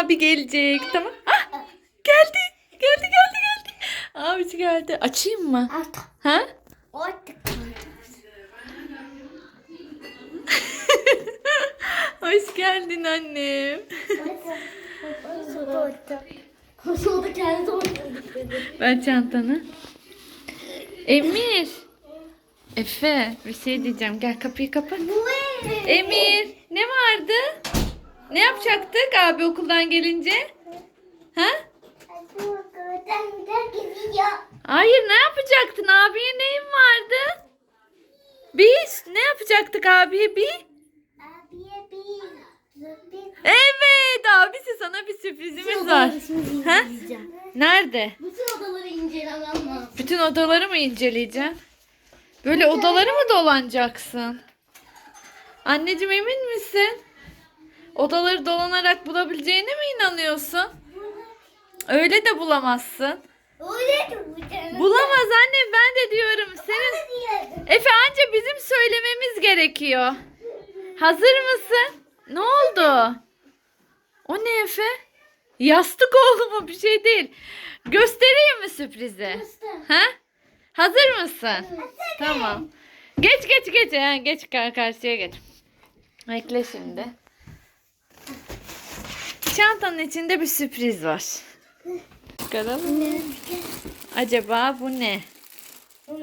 abi gelecek. Tamam. Ah, geldi. Geldi geldi geldi. Abisi geldi. Açayım mı? Artık. Ha? Artık. Hoş geldin annem. Sonra kendi oynadı. Ver çantanı. Emir. Efe bir şey diyeceğim. Gel kapıyı kapat. Emir ne vardı? Ne yapacaktık abi okuldan gelince? Ha? Hayır ne yapacaktın abiye neyin vardı? Biz ne yapacaktık abiye bir? Evet abisi sana bir sürprizimiz var. Ha? Nerede? Bütün odaları incelemem lazım. Bütün odaları mı inceleyeceksin? Böyle odaları mı dolanacaksın? Anneciğim emin misin? Odaları dolanarak bulabileceğine mi inanıyorsun? Öyle de bulamazsın. Öyle de bu canım. Bulamaz anne ben de diyorum. Senin Efe anca bizim söylememiz gerekiyor. Hazır mısın? Ne oldu? O ne Efe? Yastık oldu mu bir şey değil. Göstereyim mi sürprizi? Ha? Hazır mısın? Tamam. Geç geç geç. Ha, geç kar karşıya geç. Bekle şimdi. Çantanın içinde bir sürpriz var. Çıkaralım. Ne? Acaba bu ne?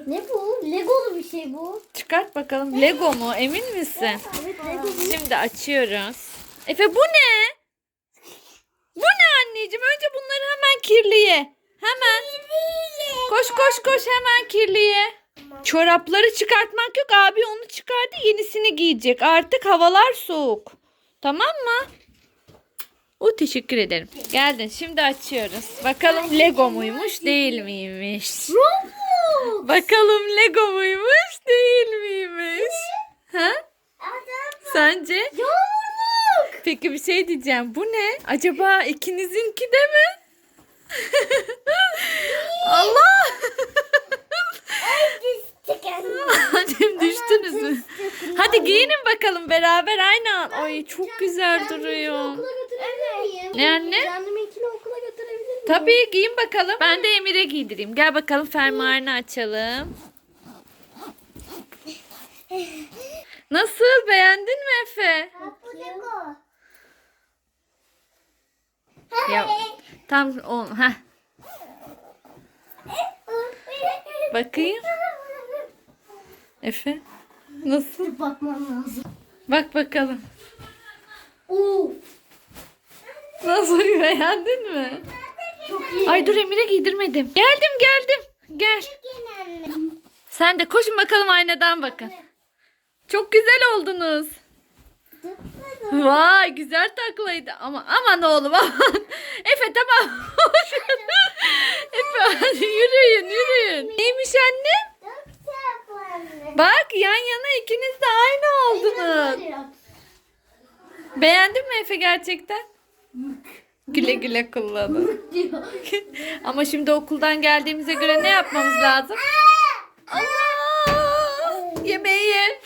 Ne bu? Legolu bir şey bu. Çıkart bakalım. Lego mu? Emin misin? Evet Lego bu. Şimdi açıyoruz. Efe bu ne? Bu ne anneciğim? Önce bunları hemen kirliye. Hemen. Koş koş koş hemen kirliye. Çorapları çıkartmak yok. Abi onu çıkardı. Yenisini giyecek. Artık havalar soğuk. Tamam mı? O teşekkür ederim. Geldin. Şimdi açıyoruz. Bakalım Lego muymuş değil miymiş? Roblox. Bakalım Lego muymuş değil miymiş? Ha? Sence? Yağmurluk. Peki bir şey diyeceğim. Bu ne? Acaba ikinizinki de mi? Allah! Annem düştünüz mü? Hadi giyinin bakalım beraber aynı an. Ay çok güzel duruyor. Ne anne? Kendiminkini okula götürebilir miyim? Tabii giyin bakalım. Ben de Emir'e giydireyim. Gel bakalım fermuarını açalım. Nasıl? Beğendin mi Efe? Ya tam o heh. Bakayım. Efe. Nasıl? Bakmam lazım. Bak bakalım. Oo. Nasıl beğendin mi? Çok iyi. Ay dur Emir'e giydirmedim. Geldim geldim. Gel. Sen de koşun bakalım aynadan bakın. Çok güzel oldunuz. Vay güzel taklaydı ama aman oğlum aman. Efe tamam. Efe hadi yürüyün yürüyün. Neymiş anne? Bak yan yana ikiniz de aynı oldunuz. Beğendin mi Efe gerçekten? Güle güle kullanın. Ama şimdi okuldan geldiğimize göre ne yapmamız lazım? Allah! Yemeği ye.